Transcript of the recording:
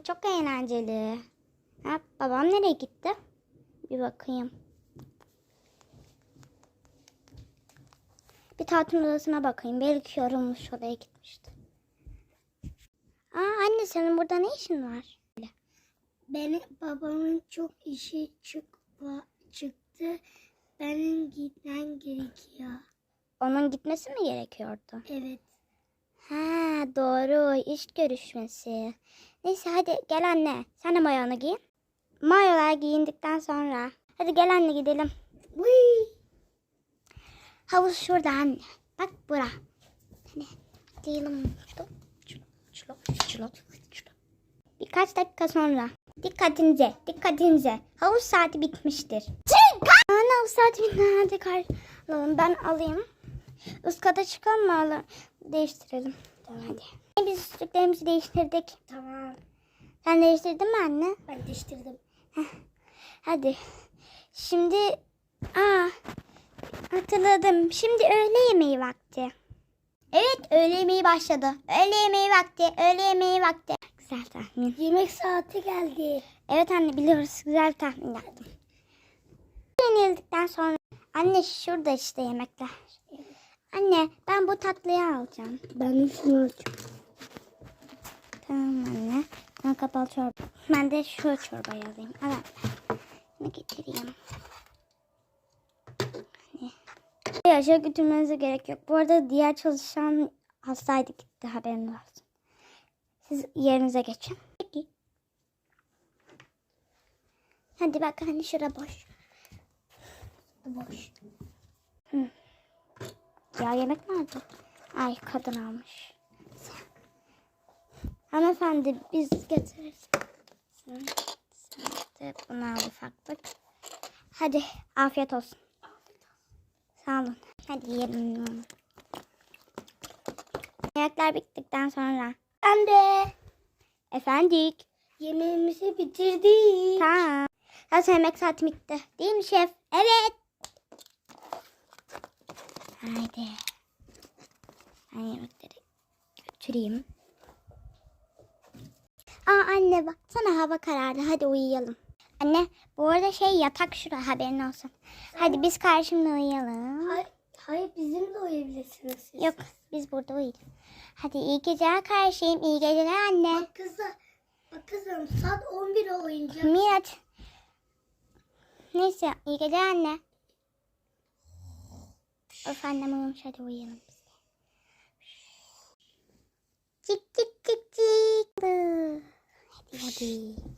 bu çok eğlenceli. Ha, babam nereye gitti? Bir bakayım. Bir tatil odasına bakayım. Belki yorulmuş oraya gitmişti. Aa anne senin burada ne işin var? Benim babamın çok işi çıkma, çıktı. Benim gitmem gerekiyor. Onun gitmesi mi gerekiyordu? Evet. Ha doğru iş görüşmesi. Neyse hadi gel anne. Sen de mayonu giy. Mayolar giyindikten sonra. Hadi gel anne gidelim. Uy. Havuz şurada anne. Bak bura. Hadi gidelim. Birkaç dakika sonra. Dikkatinize, dikkatinize. Havuz saati bitmiştir. Çık! Anne havuz saati alalım. Ben alayım. Üst kata çıkalım mı? Değiştirelim. Tamam hadi. Biz üstlüklerimizi değiştirdik. Tamam. Sen değiştirdin mi anne? Ben değiştirdim. Hadi. Şimdi aa hatırladım. Şimdi öğle yemeği vakti. Evet, öğle yemeği başladı. Öğle yemeği vakti, öğle yemeği vakti. Güzel tahmin. Yemek saati geldi. Evet anne biliyoruz. Güzel tahmin yaptım. Yenildikten sonra anne şurada işte yemekler. Anne ben bu tatlıyı alacağım. Ben de şunu alacağım. Tamam anne. Ben kapalı çorba. Ben de şu çorbayı alayım. Al anne. Bunu getireyim. Hani. Yaşa götürmenize gerek yok. Bu arada diğer çalışan hastaydı gitti haberiniz olsun. Siz yerinize geçin. Peki. Hadi bak hani şura boş. Boş. Ya yemek nerede? Ay kadın almış. Hanımefendi biz getiririz. Sen, sen de bunu al ufaklık. Hadi afiyet olsun. Sağ olun. Hadi yiyelim. Yemekler bittikten sonra. De Efendik. yemeğimizi bitirdik. Tamam. Zaten yemek saati bitti. Değil mi şef? Evet. Haydi. Ben yemekleri götüreyim. Aa anne bak sana hava karardı. Hadi uyuyalım. Anne bu arada şey yatak şurada haberin olsun. Hadi biz karşımda uyuyalım. Hayır, hayır bizim de uyuyabilirsiniz siz. Yok biz burada uyuyalım. Hadi iyi geceler karşıyım. İyi geceler anne. Bak kızım, bak kızım saat 11 olunca Miraç. Neyse iyi geceler anne. Of annem uyumuş hadi uyuyalım biz de. Cik cik cik cik. Hadi hadi.